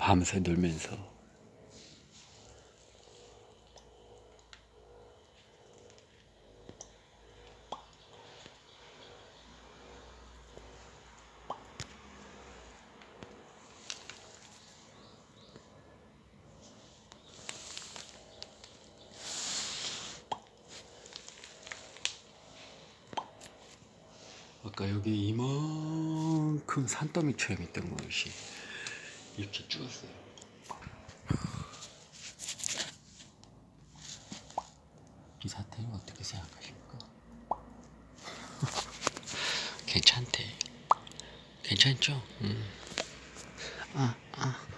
밤새 놀면서. 아까 여기 이만큼 산더미처럼 있던 것이 이렇게 죽었어요. 이 사태를 어떻게 생각하십니까? 괜찮대. 괜찮죠? 음. 아, 아.